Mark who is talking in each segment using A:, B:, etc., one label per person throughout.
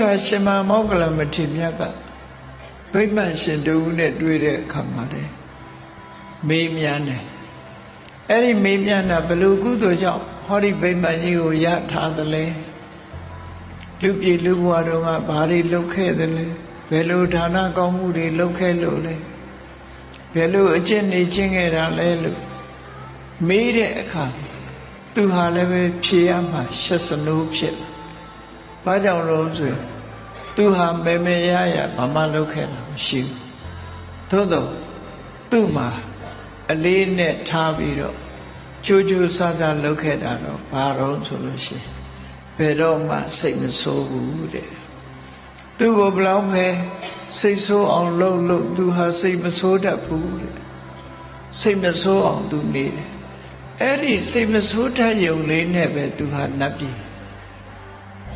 A: ခါရှင်မမောကလမထေရမြတ်ကဗိမာန်ရှင်တူနဲ့တွေ့တဲ့အခါမှာလေမေးမြန်းတယ်အဲ့ဒီမေးမြန်းတာဘလို့ကုသိုလ်ကြောင့်ဟောဒီဗိမာန်ကြီးကိုရထားသလဲလူပြည်လူဘဝတော်ကဘာတွေလုပ်ခဲ့သလဲဘယ်လိုဒါနကောင်းမှုတွေလုပ်ခဲ့လို့လဲဘယ်လိုအကျင့်နေချင်းခဲ့တာလဲလို့မေးတဲ့အခါသူဟာလည်းပဲဖြေရမှာရှက်စနိုးဖြစ် ဘာကြောင့်လို့ဆိုရင်သူဟာမေမေရရဘာမှလုပ်ခဲ့တာမရှိဘူးသို့တော့သူ့မှာအလေးနဲ့ထားပြီးတော့ကြိုးကြိုးစားစားလုပ်ခဲ့တာတော့ဘာတော့ဆိုလို့ရှိရင်ဘယ်တော့မှစိတ်မဆိုးဘူးတဲ့သူ့ကိုဘလောက်ပဲစိတ်ဆိုးအောင်လုပ်လို့သူဟာစိတ်မဆိုးတတ်ဘူးတဲ့စိတ်မဆိုးအောင်သူနေတယ်အဲ့ဒီစိတ်မဆိုးတတ်ရုံလေးနဲ့ပဲသူဟာနတ်ပြည်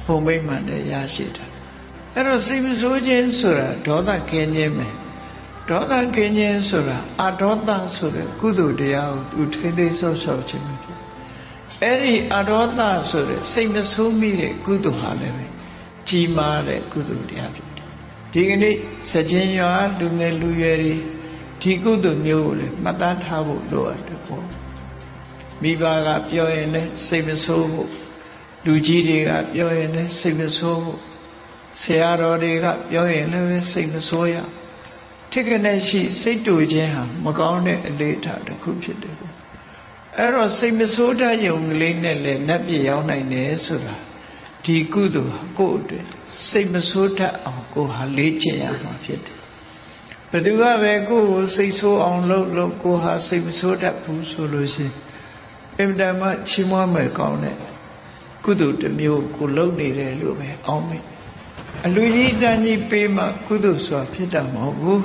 A: ဘုံမိမ့်မှန်တဲ့ရရှိတာအဲ့တော့စိတ်မဆိုးခြင်းဆိုတာဒေါသခင်းခြင်းပဲဒေါသခင်းခြင်းဆိုတာအဒေါသဆိုတဲ့ကုသိုလ်တရားကိုသူထိသိဆော့ဆော့ခြင်းပဲဖြစ်အဲ့ဒီအဒေါသဆိုတဲ့စိတ်မဆိုးမိတဲ့ကုသိုလ်ဟာလည်းပဲကြီးမားတဲ့ကုသိုလ်တရားဖြစ်တယ်ဒီကနေ့စကြင်ရွာလူငယ်လူရွယ်တွေဒီကုသိုလ်မျိုးကိုလည်းမှတ်သားထားဖို့လိုအပ်တယ်ပေါ့မိဘကပြောရင်လည်းစိတ်မဆိုးဖို့ လူကြီးတွေကပြောရင်လည်းစိတ်မဆိုးဖို့ဆရာတော်တွေကပြောရင်လည်းစိတ်မဆိုးရထိကနဲ့ရှိစိတ်တူခြင်းဟာမကောင်းတဲ့အလေးထားတစ်ခုဖြစ်တယ်အဲ့တော့စိတ်မဆိုးတတ်ရုံကလေးနဲ့လည်းနတ်ပြည်ရောက်နိုင်တယ်ဆိုတာဒီကုသိုလ်ဟာကိုယ့်အတွက်စိတ်မဆိုးတတ်အောင်ကိုယ်ဟာလေ့ကျင့်ရမှာဖြစ်တယ်ဘယ်သူကပဲကိုယ့်ကိုစိတ်ဆိုးအောင်လုပ်လို့ကိုယ်ဟာစိတ်မဆိုးတတ်ဘူးဆိုလို့ရှိရင်အင်တန်မှချီးမွမ်းမယ်ကောင်းတဲ့ ကုသိုလ်တစ်မျိုးကိုလုပ်နေတယ်လို့ပဲအောင်းမိအလူကြီးတန်းကြီးပေးမှကုသိုလ်ဆိုတာဖြစ်တာမဟုတ်ဘူး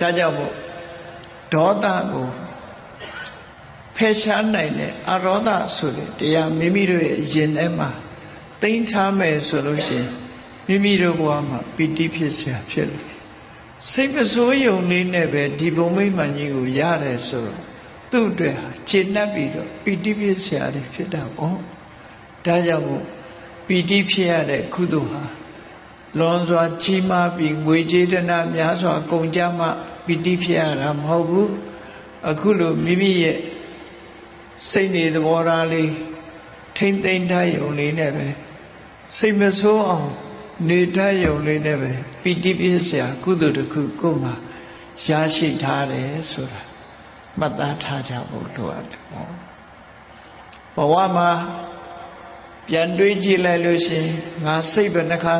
A: ဒါကြောင့်မို့ဒေါသကိုဖယ်ရှားနိုင်တဲ့အရောဓဆိုတဲ့တရားမိမိတို့ရဲ့ရင်ထဲမှာသိမ်းထားမယ်ဆိုလို့ရှိရင်မိမိတို့ဘဝမှာပီတိဖြစ်เสียဖြစ်တယ်စိတ်မဆိုးယုံလေးနဲ့ပဲဒီဘုံမိမ့်မှန်ကြီးကိုရတယ်ဆိုတော့သူ့အတွက်ဟာခြေနှက်ပြီးတော့ပီတိဖြစ်เสียတယ်ဖြစ်တာပေါ့ ဒါကြောင့်မို့ပီတိဖြစ်ရတဲ့ကုသိုလ်ဟာလွန်စွာကြီးမားပြီးငွေကြေးတနာများစွာကုန်ကြမှပီတိဖြစ်ရတာမဟုတ်ဘူးအခုလိုမိမိရဲ့စိတ်နေသဘောထားလေးထိမ့်သိမ့်ထားရုံလေးနဲ့ပဲစိတ်မဆိုးအောင်နေတတ်ရုံလေးနဲ့ပဲပီတိပြည့်စရာကုသိုလ်တစ်ခုကိုယ်မှာရရှိထားတယ်ဆိုတာမှတ်သားထားကြဖို့လိုအပ်တယ်ပေါ့ဘဝမှာ ပြန်တွေးကြည့်လိုက်လို့ရှိရင်ငါစိတ်ပဲနှခါ